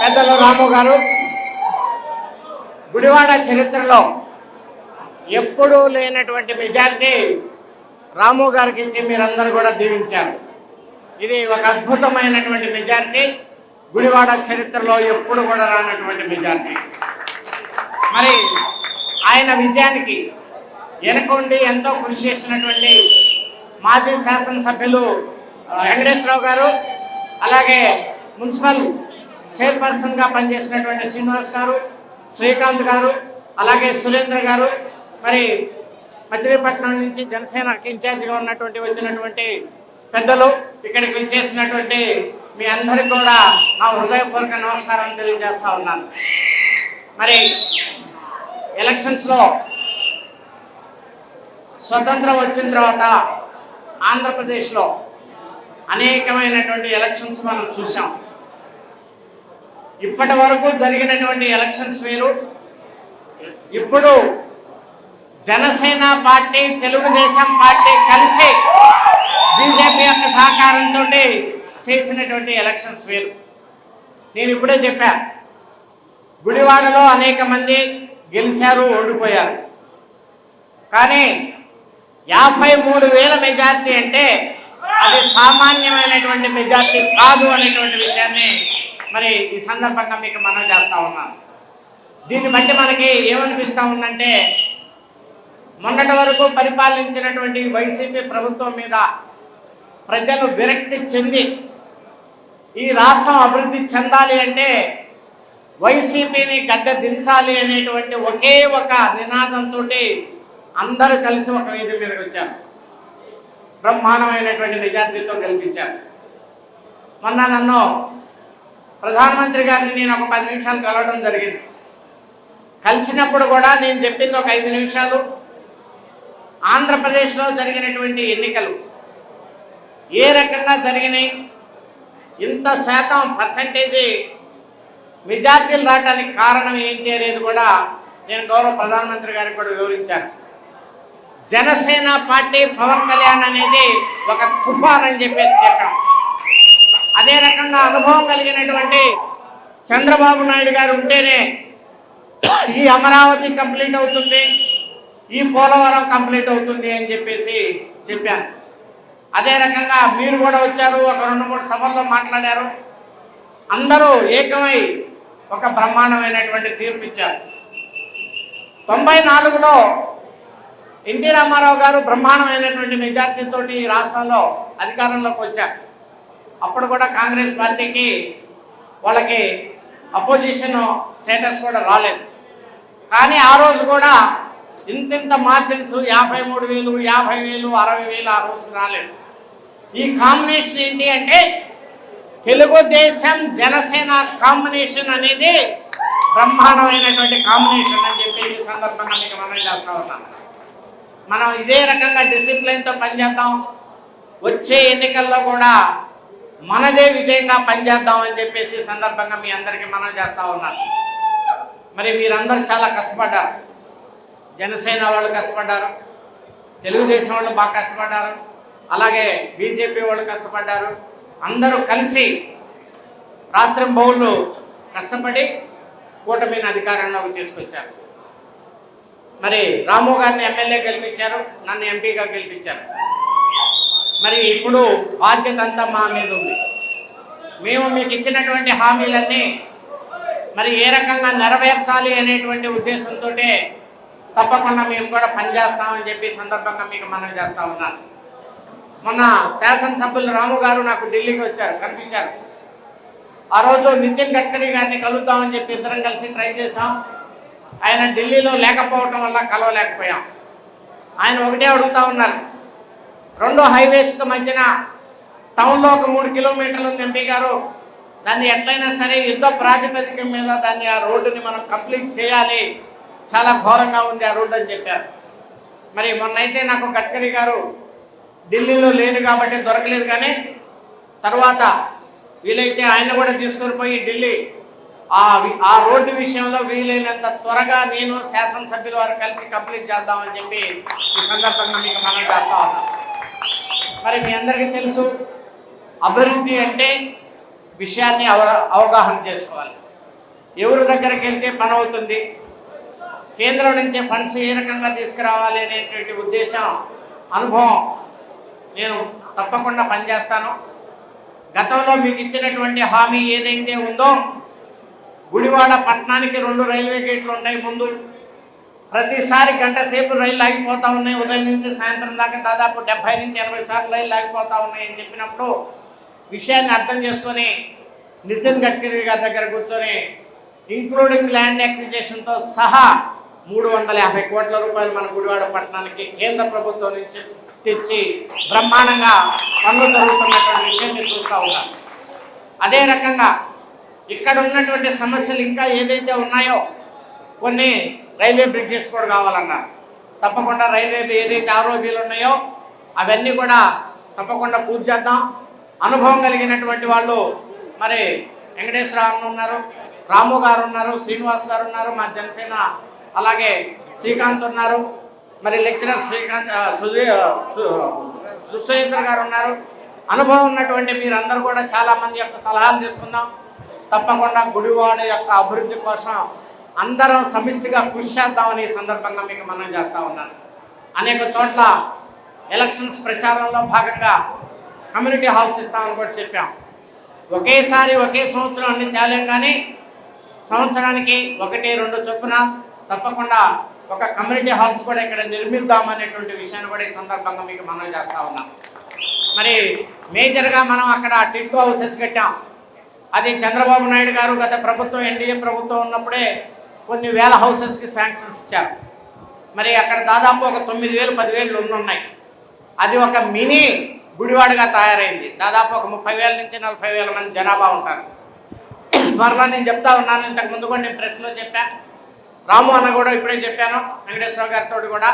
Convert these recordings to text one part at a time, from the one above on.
పెద్దలు రాము గారు. గుడివాడ చరిత్రలో ఎప్పుడూ లేనటువంటి మెజారిటీ రాము గారికి ఇచ్చి మీరందరూ కూడా దీవించారు. ఇది ఒక అద్భుతమైనటువంటి మెజారిటీ. గుడివాడ చరిత్రలో ఎప్పుడు కూడా రానటువంటి మెజారిటీ. మరి ఆయన విజయానికి వెనకుండి ఎంతో కృషి చేసినటువంటి మాజీ శాసనసభ్యులు వెంకటేశ్వరరావు గారు అలాగే మున్సిపల్ చైర్పర్సన్గా పనిచేసినటువంటి శ్రీనివాస్ గారు శ్రీకాంత్ గారు అలాగే సురేంద్ర గారు మరి మచిలీపట్నం నుంచి జనసేనకి ఇన్ఛార్జిగా ఉన్నటువంటి వచ్చినటువంటి పెద్దలు ఇక్కడికి విచ్చేసినటువంటి మీ అందరికీ కూడా నా హృదయపూర్వక నమస్కారం తెలియజేస్తా ఉన్నాను. మరి ఎలక్షన్స్లో స్వతంత్రం వచ్చిన తర్వాత ఆంధ్రప్రదేశ్లో అనేకమైనటువంటి ఎలక్షన్స్ మనం చూసాం ఇప్పటి వరకు జరిగినటువంటి ఎలక్షన్స్ వేరు. ఇప్పుడు జనసేన పార్టీ తెలుగుదేశం పార్టీ కలిసి బీజేపీ యొక్క సహకారంతో చేసినటువంటి ఎలక్షన్స్ వేరు. నేను ఇప్పుడే చెప్పా గుడివాడలో అనేక మంది గెలిచారు ఓడిపోయారు. కానీ యాభై మూడు వేల మెజార్టీ అంటే అది సామాన్యమైనటువంటి మెజార్టీ కాదు అనేటువంటి విషయాన్ని మరి ఈ సందర్భంగా మీకు మనం చేస్తా ఉన్నాను దీన్ని బట్టి మనకి ఏమనిపిస్తూ ఉందంటే మొన్నటి వరకు పరిపాలించినటువంటి వైసీపీ ప్రభుత్వం మీద ప్రజలు విరక్తి చెంది ఈ రాష్ట్రం అభివృద్ధి చెందాలి అంటే వైసీపీని గడ్డ దించాలి అనేటువంటి ఒకే ఒక నినాదంతో అందరూ కలిసి ఒక వేది మీదకి వచ్చారు. బ్రహ్మాండమైనటువంటి మెజార్టీతో గెలిపించారు. మొన్న నన్ను ప్రధానమంత్రి గారిని నేను ఒక పది నిమిషాలు కలవడం జరిగింది. కలిసినప్పుడు కూడా నేను చెప్పింది ఒక ఐదు నిమిషాలు. ఆంధ్రప్రదేశ్లో జరిగినటువంటి ఎన్నికలు ఏ రకంగా జరిగినాయి? ఇంత శాతం పర్సంటేజీ మెజార్టీలు రావడానికి కారణం ఏంటి అనేది కూడా నేను గౌరవ ప్రధానమంత్రి గారికి కూడా వివరించాను. జనసేన పార్టీ పవన్ కళ్యాణ్ అనేది ఒక తుఫాన్ అని చెప్పేసి చెప్పాం. అదే రకంగా అనుభవం కలిగినటువంటి చంద్రబాబు నాయుడు గారు ఉంటేనే ఈ అమరావతి కంప్లీట్ అవుతుంది ఈ పోలవరం కంప్లీట్ అవుతుంది అని చెప్పేసి చెప్పాను. అదే రకంగా మీరు కూడా వచ్చారు ఒక రెండు మూడు సభల్లో మాట్లాడారు. అందరూ ఏకమై ఒక బ్రహ్మాండమైనటువంటి తీర్పు ఇచ్చారు. తొంభై నాలుగులో ఎన్టీ రామారావు గారు బ్రహ్మాండమైనటువంటి మెజార్టీతో ఈ రాష్ట్రంలో అధికారంలోకి వచ్చారు. అప్పుడు కూడా కాంగ్రెస్ పార్టీకి వాళ్ళకి అపోజిషన్ స్టేటస్ కూడా రాలేదు. కానీ ఆ రోజు కూడా ఇంతింత మార్జిన్స్ యాభై మూడు వేలు యాభై వేలు అరవై వేలు ఆ రోజు రాలేదు. ఈ కాంబినేషన్ ఏంటి అంటే తెలుగుదేశం జనసేన కాంబినేషన్ అనేది బ్రహ్మాండమైనటువంటి కాంబినేషన్ అని చెప్పేసి ఈ సందర్భంగా మీకు మనం చేస్తా ఉన్నాను మనం ఇదే రకంగా డిసిప్లిన్తో పనిచేద్దాం. వచ్చే ఎన్నికల్లో కూడా మనదే విజయంగా పనిచేద్దామని చెప్పేసి సందర్భంగా మీ అందరికీ మనం చేస్తూ ఉన్నాను. మరి మీరందరూ చాలా కష్టపడ్డారు. జనసేన వాళ్ళు కష్టపడ్డారు. తెలుగుదేశం వాళ్ళు బాగా కష్టపడ్డారు. అలాగే బీజేపీ వాళ్ళు కష్టపడ్డారు. అందరూ కలిసి రాత్రింబౌళ్ళు కష్టపడి కూటమిని అధికారంలోకి తీసుకొచ్చారు. మరి రాము గారిని ఎమ్మెల్యే గెలిపించారు. నన్ను ఎంపీగా గెలిపించారు. మరి ఇప్పుడు బాధ్యత అంతా మా మీద ఉంది. మేము మీకు ఇచ్చినటువంటి హామీలన్నీ మరి ఏ రకంగా నెరవేర్చాలి అనేటువంటి ఉద్దేశంతో తప్పకుండా మేము కూడా పనిచేస్తామని చెప్పి సందర్భంగా మీకు మనం చేస్తా ఉన్నాను. మొన్న శాసనసభ్యులు రాము గారు నాకు ఢిల్లీకి వచ్చారు కనిపించారు. ఆ రోజు నితిన్ గడ్కరీ గారిని కలుద్దామని చెప్పి ఇద్దరం కలిసి ట్రై చేశాం. ఆయన ఢిల్లీలో లేకపోవటం వల్ల కలవలేకపోయాం. ఆయన ఒకటే అడుగుతా ఉన్నారు రెండు హైవేస్కి మధ్యన టౌన్లో ఒక మూడు కిలోమీటర్లు ఉంది ఎంపీ గారు. దాన్ని ఎట్లయినా సరే యుద్ధ ప్రాతిపదిక మీద దాన్ని ఆ రోడ్డుని మనం కంప్లీట్ చేయాలి. చాలా ఘోరంగా ఉంది ఆ రోడ్డు అని చెప్పారు. మరి మొన్నైతే నాకు గడ్కరీ గారు ఢిల్లీలో లేరు కాబట్టి దొరకలేదు కానీ తర్వాత వీలైతే ఆయన కూడా తీసుకొని పోయి ఢిల్లీ ఆ ఆ రోడ్డు విషయంలో వీలైనంత త్వరగా నేను శాసనసభ్యుల వారు కలిసి కంప్లీట్ చేద్దామని చెప్పి ఈ సందర్భంగా మీకు మనం చేస్తా ఉన్నాను మరి మీ అందరికీ తెలుసు అభివృద్ధి అంటే విషయాన్ని అవ అవగాహన చేసుకోవాలి. ఎవరి దగ్గరికి వెళ్తే పని అవుతుంది కేంద్రం నుంచి ఫండ్స్ ఏ రకంగా తీసుకురావాలి అనేటువంటి ఉద్దేశం అనుభవం నేను తప్పకుండా పనిచేస్తాను. గతంలో మీకు ఇచ్చినటువంటి హామీ ఏదైతే ఉందో గుడివాడ పట్టణానికి రెండు రైల్వే గేట్లు ఉంటాయి ముందు. ప్రతిసారి గంట సేపు రైలు ఆగిపోతూ ఉన్నాయి. ఉదయం నుంచి సాయంత్రం దాకా దాదాపు డెబ్బై నుంచి ఎనభై సార్లు రైలు ఆగిపోతూ ఉన్నాయి అని చెప్పినప్పుడు విషయాన్ని అర్థం చేసుకొని నితిన్ గడ్కరీ గారి దగ్గర కూర్చొని ఇంక్లూడింగ్ ల్యాండ్ అక్విజేషన్తో సహా మూడు వందల యాభై కోట్ల రూపాయలు మన గుడివాడ పట్టణానికి కేంద్ర ప్రభుత్వం నుంచి తెచ్చి బ్రహ్మాండంగా పనులు జరుగుతున్నటువంటి విషయాన్ని చూస్తూ ఉన్నాం అదే రకంగా ఇక్కడ ఉన్నటువంటి సమస్యలు ఇంకా ఏదైతే ఉన్నాయో కొన్ని రైల్వే బ్రిడ్జెస్ కూడా కావాలన్నారు తప్పకుండా రైల్వే ఏదైతే ఆరోగ్యాలు ఉన్నాయో అవన్నీ కూడా తప్పకుండా పూర్తి చేద్దాం. అనుభవం కలిగినటువంటి వాళ్ళు మరి వెంకటేశ్వరరావు ఉన్నారు రాము గారు ఉన్నారు శ్రీనివాస్ గారు ఉన్నారు మా జనసేన అలాగే శ్రీకాంత్ ఉన్నారు మరి లెక్చరర్ శ్రీకాంత్ ఆ, గారు ఉన్నారు. అనుభవం ఉన్నటువంటి మీరందరూ కూడా చాలా మంది యొక్క సలహాలు తీసుకుందాం. తప్పకుండా గుడివాడ యొక్క అభివృద్ధి కోసం అందరం సమిష్టిగా కృషి చేద్దామని ఈ సందర్భంగా మీకు మనం చేస్తూ ఉన్నాను. అనేక చోట్ల ఎలక్షన్స్ ప్రచారంలో భాగంగా కమ్యూనిటీ హాల్స్ ఇస్తామని కూడా చెప్పాం. ఒకేసారి ఒకే సంవత్సరం అన్ని తేలేం కానీ సంవత్సరానికి ఒకటి రెండు చొప్పున తప్పకుండా ఒక కమ్యూనిటీ హాల్స్ కూడా ఇక్కడ నిర్మిద్దాం అనేటువంటి విషయాన్ని కూడా ఈ సందర్భంగా మీకు మనం చేస్తూ ఉన్నాం. మరి మేజర్గా మనం అక్కడ టిట్కో హౌసెస్ కట్టాం. అది చంద్రబాబు నాయుడు గారు గత ప్రభుత్వం ఎన్డీఏ ప్రభుత్వం ఉన్నప్పుడే కొన్ని వేల హౌసెస్కి శాంక్షన్స్ ఇచ్చారు. మరి అక్కడ దాదాపు ఒక తొమ్మిది వేలు పదివేలు ఉన్నాయి. అది ఒక మినీ గుడివాడగా తయారైంది. దాదాపు ఒక ముప్పై వేల నుంచి నలభై వేల మంది జనాభా ఉంటారు. మరలా నేను చెప్తా ఉన్నాను ఇంతకు ముందు కూడా నేను ప్రెస్లో చెప్పాను రాము అన్న కూడా ఇప్పుడే చెప్పాను వెంకటేశ్వర గారితో కూడా.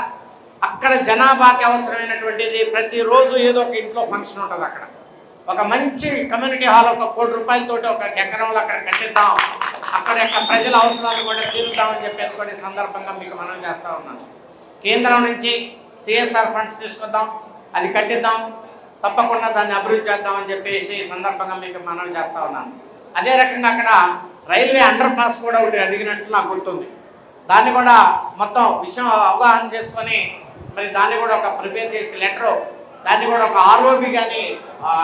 అక్కడ జనాభాకి అవసరమైనటువంటిది ప్రతిరోజు ఏదో ఒక ఇంట్లో ఫంక్షన్ ఉంటుంది అక్కడ. ఒక మంచి కమ్యూనిటీ హాల్ ఒక కోటి రూపాయలతోటి ఒక ఎకరంలో అక్కడ కట్టిద్దాం. అక్కడ యొక్క ప్రజల అవసరాలు కూడా తీరుద్దామని చెప్పేసి కూడా సందర్భంగా మీకు మనం చేస్తూ ఉన్నాను కేంద్రం నుంచి సిఎస్ఆర్ ఫండ్స్ తీసుకొద్దాం. అది కట్టిద్దాం. తప్పకుండా దాన్ని అభివృద్ధి చేద్దామని చెప్పేసి ఈ సందర్భంగా మీకు మనం చేస్తూ ఉన్నాను అదే రకంగా అక్కడ రైల్వే అండర్ పాస్ కూడా ఒకటి అడిగినట్టు నాకు గుర్తుంది. దాన్ని కూడా మొత్తం విషయం అవగాహన చేసుకొని మరి దాన్ని కూడా ఒక ప్రిపేర్ చేసి లెటరు దాన్ని కూడా ఒక ఆర్ఓబి కానీ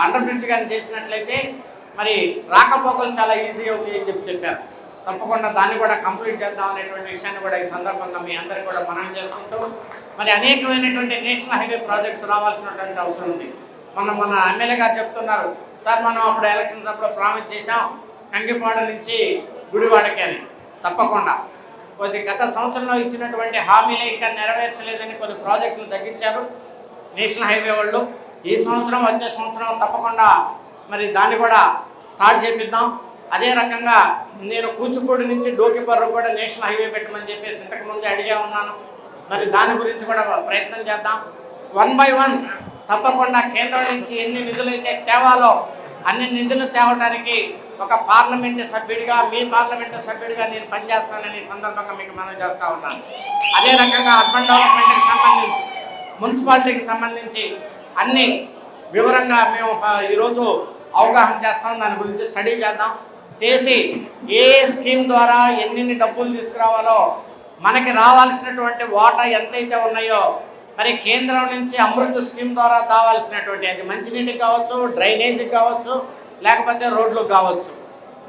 అండర్ బ్రిడ్జ్ కానీ చేసినట్లయితే మరి రాకపోకలు చాలా ఈజీగా అవుతాయి అని చెప్పి చెప్పారు. తప్పకుండా దాన్ని కూడా కంప్లీట్ చేద్దాం అనేటువంటి విషయాన్ని కూడా ఈ సందర్భంగా మీ అందరికీ కూడా మనం చేసుకుంటూ మరి అనేకమైనటువంటి నేషనల్ హైవే ప్రాజెక్ట్స్ రావాల్సినటువంటి అవసరం ఉంది. మనం మన ఎమ్మెల్యే గారు చెప్తున్నారు సార్ మనం అప్పుడు ఎలక్షన్స్ అప్పుడు ప్రామిస్ చేశాం కంగిపాడ నుంచి గుడివాడకి అని. తప్పకుండా. కొద్ది గత సంవత్సరంలో ఇచ్చినటువంటి హామీలే ఇంకా నెరవేర్చలేదని కొన్ని ప్రాజెక్టులు తగ్గించారు. నేషనల్ హైవే వాళ్ళు ఈ సంవత్సరం వచ్చే సంవత్సరం తప్పకుండా మరి దాన్ని కూడా స్టార్ట్ చేపిద్దాం. అదే రకంగా నేను కూచిపూడి నుంచి డోకిపర్రు కూడా నేషనల్ హైవే పెట్టమని చెప్పేసి ఇంతకుముందే అడిగే ఉన్నాను. మరి దాని గురించి కూడా ప్రయత్నం చేద్దాం. వన్ బై వన్ తప్పకుండా కేంద్రం నుంచి ఎన్ని నిధులు అయితే తేవాలో అన్ని నిధులు తేవడానికి ఒక పార్లమెంటు సభ్యుడిగా మీ పార్లమెంటు సభ్యుడిగా నేను పనిచేస్తానని సందర్భంగా మీకు మనం చేస్తా ఉన్నాను. అదే రకంగా అర్బన్ డెవలప్మెంట్కి సంబంధించి మున్సిపాలిటీకి సంబంధించి అన్ని వివరంగా మేము ఈరోజు అవగాహన చేస్తాం. దాని గురించి స్టడీ చేద్దాం. చేసి ఏ స్కీమ్ ద్వారా ఎన్ని డబ్బులు తీసుకురావాలో మనకి రావాల్సినటువంటి వాటా ఎంతైతే ఉన్నాయో మరి కేంద్రం నుంచి అమృత్ స్కీమ్ ద్వారా కావాల్సినటువంటి అది మంచినీటికి కావచ్చు డ్రైనేజీకి కావచ్చు లేకపోతే రోడ్లకు కావచ్చు.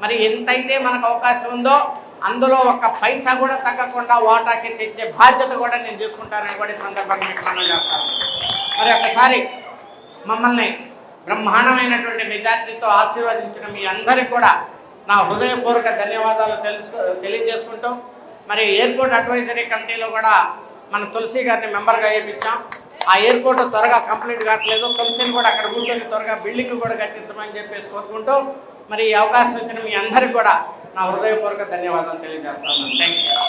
మరి ఎంతైతే మనకు అవకాశం ఉందో అందులో ఒక పైసా కూడా తగ్గకుండా వాటాకి తెచ్చే బాధ్యత కూడా నేను తీసుకుంటానని కూడా ఈ సందర్భంగా మీకు మనం చేస్తాను. మరి ఒకసారి మమ్మల్ని బ్రహ్మాండమైనటువంటి మెజార్టీతో ఆశీర్వదించిన మీ అందరికీ కూడా నా హృదయపూర్వక ధన్యవాదాలు తెలుసు తెలియజేసుకుంటూ మరి ఎయిర్పోర్ట్ అడ్వైజరీ కమిటీలో కూడా మన తులసి గారిని మెంబర్గా వేయించాం. ఆ ఎయిర్పోర్ట్ త్వరగా కంప్లీట్ కావట్లేదు. తులసిని కూడా అక్కడ కూర్చొని త్వరగా బిల్డింగ్ కూడా కట్టించమని చెప్పేసి కోరుకుంటూ మరి ఈ అవకాశం ఇచ్చిన మీ అందరికీ కూడా నా హృదయపూర్వక ధన్యవాదాలు తెలియజేస్తాను. Thank you